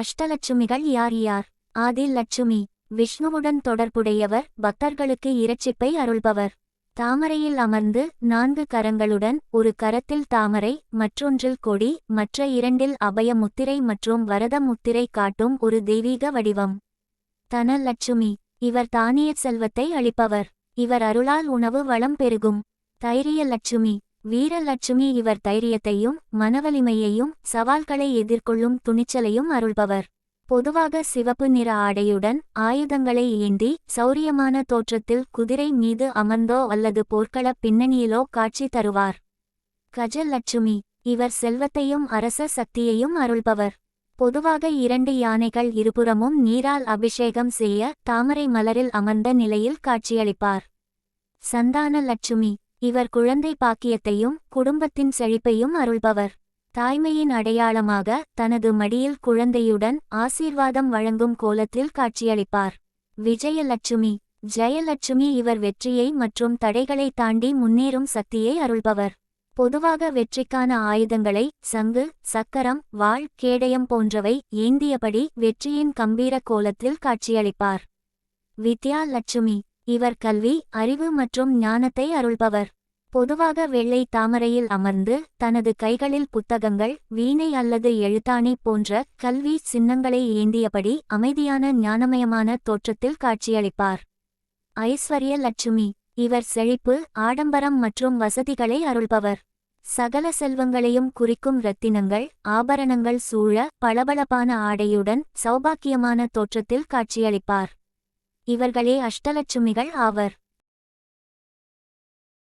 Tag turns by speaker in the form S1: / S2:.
S1: அஷ்டலட்சுமிகள் யார் யார்? ஆதில் லட்சுமி விஷ்ணுவுடன் தொடர்புடையவர் பக்தர்களுக்கு இரட்சிப்பை அருள்பவர். தாமரையில் அமர்ந்து நான்கு கரங்களுடன் ஒரு கரத்தில் தாமரை மற்றொன்றில் கொடி மற்ற இரண்டில் அபய முத்திரை மற்றும் வரத முத்திரை காட்டும் ஒரு தெய்வீக வடிவம். தனலட்சுமி இவர் தானிய செல்வத்தை அளிப்பவர். இவர் அருளால் உணவு வளம் பெருகும். தைரிய லட்சுமி வீரலட்சுமி இவர் தைரியத்தையும் மனவலிமையையும் சவால்களை எதிர்கொள்ளும் துணிச்சலையும் அருள்பவர். பொதுவாக சிவப்பு நிற ஆடையுடன் ஆயுதங்களை ஏந்தி சௌரியமான தோற்றத்தில் குதிரை மீது அமர்ந்தோ அல்லது போர்க்களப் பின்னணியிலோ காட்சி தருவார். கஜலட்சுமி இவர் செல்வத்தையும் அரச சக்தியையும் அருள்பவர். பொதுவாக இரண்டு யானைகள் இருபுறமும் நீரால் அபிஷேகம் செய்ய தாமரை மலரில் அமர்ந்த நிலையில் காட்சியளிப்பார். சந்தான லட்சுமி இவர் குழந்தை பாக்கியத்தையும் குடும்பத்தின் செழிப்பையும் அருள்பவர். தாய்மையின் அடையாளமாக தனது மடியில் குழந்தையுடன் ஆசீர்வாதம் வழங்கும் கோலத்தில் காட்சியளிப்பார். விஜயலட்சுமி. ஜெயலட்சுமி இவர் வெற்றியை மற்றும் தடைகளை தாண்டி முன்னேறும் சக்தியை அருள்பவர். பொதுவாக வெற்றிக்கான ஆயுதங்களை சங்கு சக்கரம் வாள் கேடயம் போன்றவை ஏந்தியபடி வெற்றியின் கம்பீர கோலத்தில் காட்சியளிப்பார். வித்யா லட்சுமி இவர் கல்வி அறிவு மற்றும் ஞானத்தை அருள்பவர். பொதுவாக வெள்ளை தாமரையில் அமர்ந்து தனது கைகளில் புத்தகங்கள் வீணை அல்லது எழுத்தாணி போன்ற கல்வி சின்னங்களை ஏந்தியபடி அமைதியான ஞானமயமான தோற்றத்தில் காட்சியளிப்பார். ஐஸ்வர்ய லட்சுமி இவர் செழிப்பு ஆடம்பரம் மற்றும் வசதிகளை அருள்பவர். சகல செல்வங்களையும் குறிக்கும் இரத்தினங்கள் ஆபரணங்கள் சூழ பளபளப்பான ஆடையுடன் சௌபாக்கியமான தோற்றத்தில் காட்சியளிப்பார். இவர்களே அஷ்டலட்சுமிகள் ஆவர்.